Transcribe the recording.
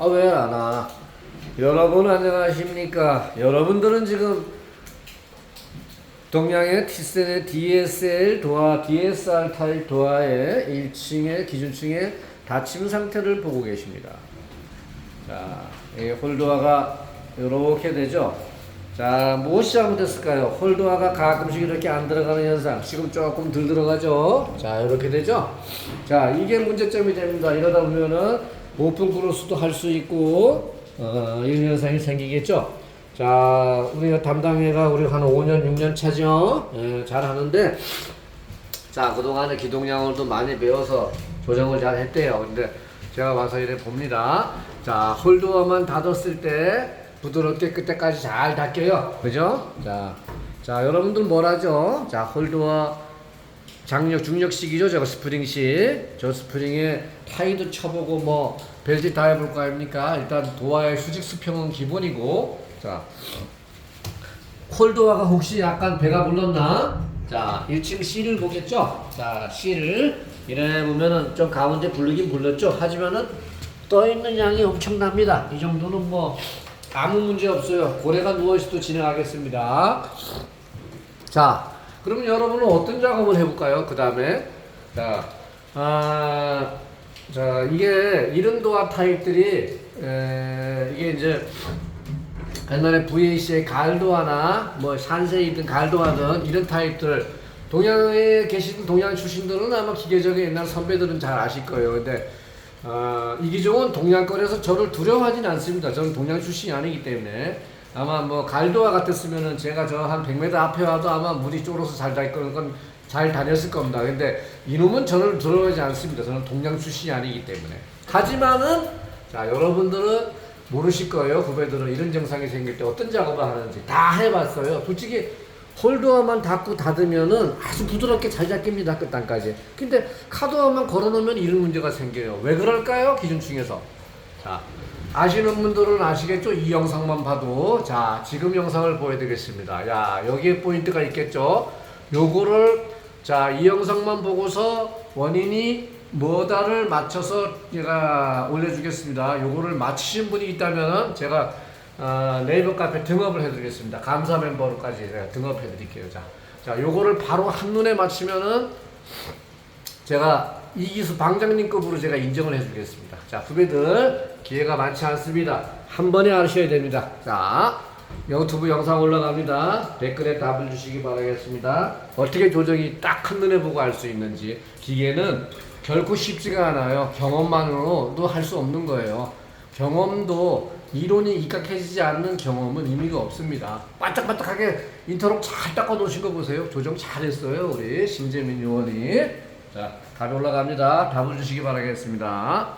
아 왜 안 와? 여러분 안녕하십니까? 여러분들은 지금 동양의 티센의 DSL 도화, DSR 타입 도화의 1층의 기준층의 닫힘 상태를 보고 계십니다. 자, 이 홀도화가 이렇게 되죠. 자, 무엇이 잘못됐을까요? 홀도화가 가끔씩 이렇게 안 들어가는 현상. 지금 조금 덜 들어가죠. 자, 이렇게 되죠. 자, 이게 문제점이 됩니다. 이러다 보면은 오픈 크로스도 할 수 있고 어, 이런 현상이 생기겠죠. 자, 우리가 담당회가 우리 한 5년, 6년 차죠. 예, 잘 하는데 자, 그동안에 기동량을도 많이 배워서 조정을 잘 했대요. 근데 제가 와서 이래 봅니다. 자, 홀드어만 닫았을 때 부드럽게 끝에까지 잘 닫혀요. 그죠? 자, 자, 여러분들 뭘 하죠? 자, 홀드어 장력, 중력식이죠. 저거 스프링식. 저 스프링에 타이도 쳐보고 뭐 벨트 다 해볼 거 아닙니까? 일단 도화의 수직 수평은 기본이고. 자, 콜도화가 혹시 약간 배가 불렀나? 자, 1층 C를 보겠죠? 자, C를 이래 보면은 좀 가운데 부르긴 불렀죠? 하지만은 떠 있는 양이 엄청납니다. 이 정도는 뭐 아무 문제 없어요. 고래가 누워있어도 진행하겠습니다. 자, 그럼 여러분은 어떤 작업을 해볼까요? 그 다음에 자, 아, 자 이게 이른 도화 타입들이 에, 이게 이제 옛날에 VAC의 갈도화나 뭐 산세이든 갈도화든 이런 타입들 동양에 계신 동양 출신들은 아마 기계적인 옛날 선배들은 잘 아실 거예요. 근데 어, 이기종은 동양권에서 저를 두려워하진 않습니다. 저는 동양 출신이 아니기 때문에 아마 뭐 갈도화 같았으면은 제가 저 한 100m 앞에 와도 아마 물이 쫄아서 잘 다닐 건잘 다녔을 겁니다. 근데 이놈은 저를 두려워하지 않습니다. 저는 동양 출신이 아니기 때문에. 하지만은 자 여러분들은 모르실 거예요. 후배들은 이런 증상이 생길 때 어떤 작업을 하는지 다 해봤어요. 솔직히 홀드어만 닫고 닫으면은 아주 부드럽게 잘 잡힙니다. 끝단까지. 근데 카드어만 걸어놓으면 이런 문제가 생겨요. 왜 그럴까요? 기준층에서. 자, 아시는 분들은 아시겠죠? 이 영상만 봐도. 자, 지금 영상을 보여드리겠습니다. 야, 여기에 포인트가 있겠죠? 요거를, 자, 이 영상만 보고서 원인이 뭐다를 맞춰서 제가 올려주겠습니다. 요거를 맞히신 분이 있다면 제가 어, 네이버 카페 등업을 해드리겠습니다. 감사 멤버로까지 제가 등업해드릴게요. 자, 자, 요거를 바로 한눈에 맞히면은 제가 이기수 방장님급으로 제가 인정을 해주겠습니다. 자, 후배들 기회가 많지 않습니다. 한 번에 아셔야 됩니다. 자, 유튜브 영상 올라갑니다. 댓글에 답을 주시기 바라겠습니다. 어떻게 조정이 딱 한눈에 보고 알 수 있는지 기계는 결코 쉽지가 않아요. 경험만으로도 할 수 없는 거예요. 경험도 이론이 입각해지지 않는 경험은 의미가 없습니다. 반짝반짝하게 인터록 잘 닦아 놓으신 거 보세요. 조정 잘했어요. 우리 신재민 요원이. 자, 답이 올라갑니다. 답을 주시기 바라겠습니다.